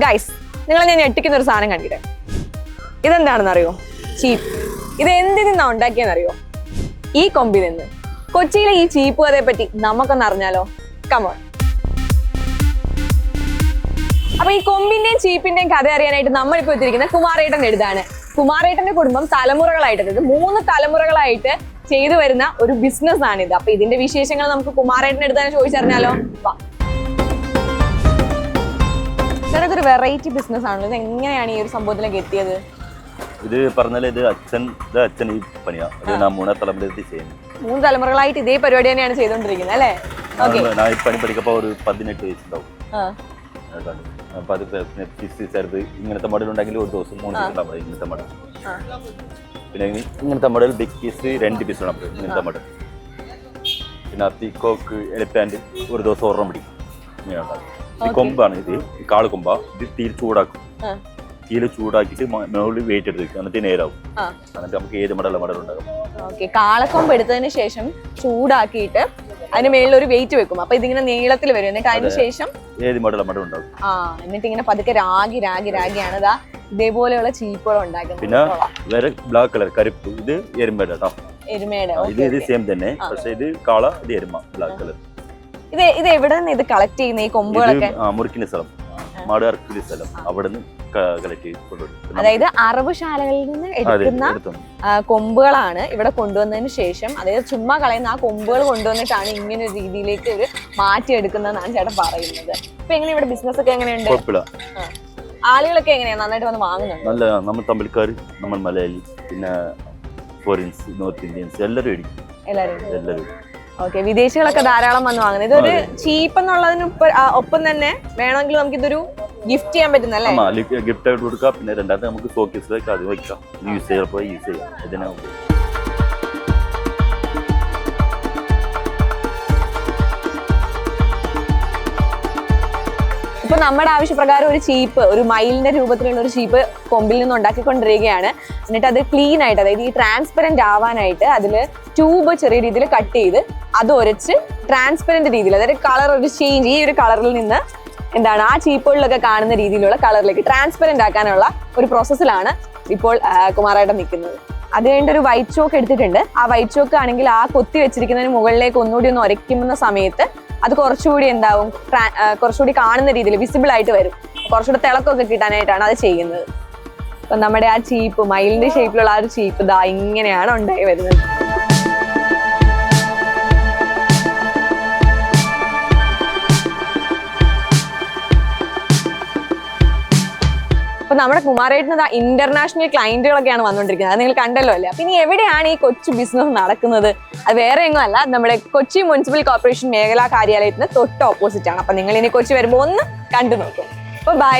Guys നിങ്ങളെ ഞാൻ ഞെട്ടിക്കുന്ന ഒരു സാധനം കണ്ടിട്ട് ഇതെന്താണെന്ന് അറിയോ ചീപ്പ്. ഇത് എന്തിൽ നിന്നാ ഉണ്ടാക്കിയെന്നറിയോ? ഈ കൊമ്പിൽ നിന്ന്. കൊച്ചിയിലെ ഈ ചീപ്പ് കഥയെ പറ്റി നമുക്കൊന്ന് അറിഞ്ഞാലോ? കമോൺ അപ്പൊ ഈ കൊമ്പിന്റെയും ചീപ്പിന്റെയും കഥ അറിയാനായിട്ട് നമ്മളിപ്പോ എത്തിയിരിക്കുന്ന കുമാരേട്ടൻ എഴുതാണ് കുമാരേട്ടന്റെ കുടുംബം തലമുറകളായിട്ട് അതായത് മൂന്ന് തലമുറകളായിട്ട് ചെയ്തു വരുന്ന ഒരു ബിസിനസ് ആണ് ഇത് അപ്പൊ ഇതിന്റെ വിശേഷങ്ങൾ നമുക്ക് കുമാരേട്ടൻ എഴുതാൻ ചോദിച്ചറിഞ്ഞാലോ? വാ. ഇതൊരു വെറൈറ്റി ബിസിനസ് ആണല്ലോ. ഇത് എങ്ങനെയാണ് ഈ ഒരു സംഭവത്തിലേക്ക് എത്തിയത്? ഇത് പറഞ്ഞാൽ ഇത് അച്ഛൻ ഇത് അച്ഛൻ ഈ പണിയാ. അത് ഞാൻ മൂന്നാം തലമുറയിൽ ചെയ്യുന്നത്. മൂന്ന് തലമുറകളായിട്ട് ഇതേ പരിപാടി തന്നെയാണ് ചെയ്തുകൊണ്ടിരിക്കുന്നത് അല്ലേ? ഞാൻ ഈ പണി പഠിക്കപ്പോ ഒരു പതിനെട്ട് വയസ്സുണ്ടാവും. അപ്പൊ അത് ഫിസ് ചേർത്ത് ഇങ്ങനത്തെ മോഡൽ ഉണ്ടെങ്കിൽ ഒരു ദിവസം മൂന്ന് ഉണ്ടാവും. ഇങ്ങനത്തെ മോഡൽ പിന്നെ ഇങ്ങനത്തെ മോഡൽ ബിഗ് പീസ് രണ്ട് പീസ് ഉണ്ടാവും. ഇങ്ങനത്തെ മോഡൽ പിന്നെ പീക്കോക്ക് എലിപ്പാൻഡ് ഒരു ദിവസം ഒരെണ്ണം പിടിക്കും. ഇങ്ങനെ ഉണ്ടാവും ഈ കൊമ്പാണ് ഇത്. ഈ കാൾ കൊമ്പ. ഇത് തീ ചൂടാക്കും. തീയിൽ ചൂടാക്കിയിട്ട് മുകളിൽ വെയിറ്റ് എടുത്ത് വെക്കും എന്നിട്ട് നേരാവും. എന്നിട്ട് നമുക്ക് ഏത് മടല മടൽ ഉണ്ടാകും? ഓക്കെ കാളക്കൊമ്പ് എടുത്തതിന് ശേഷം ചൂടാക്കിയിട്ട് അതിന് മേളിൽ ഒരു വെയിറ്റ് വെക്കും. അപ്പൊ ഇതിങ്ങനെ നീളത്തിൽ വരും. എന്നിട്ട് അതിന് ശേഷം ഏത് മടല മടൽ ഉണ്ടാകും? ആ. എന്നിട്ട് ഇങ്ങനെ പതുക്കെ രാഗി രാഗി രാഗിയാണ് ഇതാ ഇതേപോലെയുള്ള ചീപ്പുകൾ ഉണ്ടാക്കുന്നത്. പിന്നെ വേറെ ബ്ലാക്ക് കളർ കരുപ്പ്. ഇത് എരുമയുടെ കേട്ടോ എരുമയുടെ ഇത് ഇത് സെയിം തന്നെ. പക്ഷേ ഇത് കാള ഇത് എരുമ ബ്ലാക്ക് കളർ ഇത് ഇത് എവിടെ നിന്ന് ഇത് കളക്ട് ചെയ്യുന്ന? ഈ കൊമ്പുകളൊക്കെ? ആ, മുറിക്കുന്ന സ്ഥലം. മാട് അറക്കുന്ന സ്ഥലം. അവിടെ നിന്ന് കളക്ട് ചെയ്ത് കൊണ്ടുവരും. അതായത് അറബുശാലകളിൽ നിന്ന് അതെ എടുക്കുന്ന കൊമ്പുകളാണ് ഇവിടെ കൊണ്ടുവന്നതിന് ശേഷം. അതായത് ചുമ്മാ കളയുന്ന ആ കൊമ്പുകൾ കൊണ്ടുവന്നിട്ടാണ് ഇങ്ങനെ ഒരു രീതിയിലേക്ക് ഒരു മാറ്റിയെടുക്കുന്നതെന്നാണ് ചേട്ടൻ പറയുന്നത്. ഇപ്പൊ എങ്ങനെ ഇവിടെ ബിസിനസ് ഒക്കെ എങ്ങനെയുണ്ട്. ആളുകളൊക്കെ എങ്ങനെയാ? നന്നായിട്ട് വന്ന് വാങ്ങുന്നുണ്ട്? നല്ല നമ്മൾ തമിഴ്ക്കാർ നമ്മൾ മലയാളി പിന്നെ ഫോറിൻസ് നോർത്ത് ഇന്ത്യൻസ് എല്ലാവരും എല്ലാവരും എല്ലാരും എല്ലാവരും ഓക്കെ വിദേശികളൊക്കെ ധാരാളം വന്ന് വാങ്ങുന്നത്. ഇതൊരു ചീപ്പ് എന്നുള്ളതിന് ഒപ്പം തന്നെ വേണമെങ്കിൽ നമുക്ക് ഇതൊരു ഗിഫ്റ്റ് ചെയ്യാൻ പറ്റുന്നല്ലേ ഗിഫ്റ്റ് ആയിട്ട് കൊടുക്കാം. പിന്നെ രണ്ടാമത്തെ നമുക്ക് ഷോക്കേസിലേക്ക് അത് വെക്കാം. യൂസ് ചെയ്യപ്പോൾ യൂസ് ചെയ്യാം. ഇപ്പൊ നമ്മുടെ ആവശ്യപ്രകാരം ഒരു ചീപ്പ് ഒരു മൈലിന്റെ രൂപത്തിലുള്ള ഒരു ചീപ്പ് കൊമ്പിൽ നിന്ന് ഉണ്ടാക്കിക്കൊണ്ടിരിക്കുകയാണ്. എന്നിട്ട് അത് ക്ലീൻ ആയിട്ട് അതായത് ഈ ട്രാൻസ്പെറന്റ് ആവാനായിട്ട് അതിൽ ട്യൂബ് ചെറിയ രീതിയിൽ കട്ട് ചെയ്ത് അത് ഒരച്ച് ട്രാൻസ്പെറന്റ് രീതിയിൽ അതായത് കളർ ഒരു ചേഞ്ച് ഈ ഒരു കളറിൽ നിന്ന് എന്താണ് ആ ചീപ്പുകളിലൊക്കെ കാണുന്ന രീതിയിലുള്ള കളറിലേക്ക് ട്രാൻസ്പെറന്റ് ആക്കാനുള്ള ഒരു പ്രോസസ്സിലാണ് ഇപ്പോൾ കുമാറായിട്ട് നിൽക്കുന്നത്. അത് കഴിഞ്ഞിട്ട് ഒരു വൈറ്റ് ചോക്ക് എടുത്തിട്ടുണ്ട്. ആ വൈറ്റ് ചോക്ക് ആണെങ്കിൽ ആ കൊത്തി വെച്ചിരിക്കുന്നതിന് മുകളിലേക്ക് ഒന്നുകൂടി ഒന്ന് ഉരയ്ക്കുന്ന സമയത്ത് അത് കുറച്ചുകൂടി എന്താവും കുറച്ചുകൂടി കാണുന്ന രീതിയിൽ വിസിബിൾ ആയിട്ട് വരും. കുറച്ചുകൂടി തിളക്കമൊക്കെ കിട്ടാനായിട്ടാണ് അത് ചെയ്യുന്നത്. അപ്പൊ നമ്മുടെ ആ ചീപ്പ് മൈൽഡ് ഷേപ്പിലുള്ള ആ ഒരു ചീപ്പ് ഇതാ ഇങ്ങനെയാണ് ഉണ്ടായി വരുന്നത്. അപ്പൊ നമ്മുടെ കുമാരേട്ടന് ഇന്റർനാഷണൽ ക്ലയന്റുകളൊക്കെയാണ് വന്നുകൊണ്ടിരിക്കുന്നത് അത് നിങ്ങൾ കണ്ടല്ലോ അല്ലേ? അപ്പൊ ഇനി എവിടെയാണ് ഈ കൊച്ചു ബിസിനസ് നടക്കുന്നത്? അത് വേറെ എങ്ങും അല്ല നമ്മുടെ കൊച്ചി മുനിസിപ്പൽ കോർപ്പറേഷൻ മേഖലാ കാര്യാലയത്തിന് തൊട്ട് ഓപ്പോസിറ്റ് ആണ്. അപ്പൊ നിങ്ങൾ ഇനി കൊച്ചി വരുമ്പോൾ ഒന്ന് കണ്ടു നോക്കും. അപ്പൊ ബൈ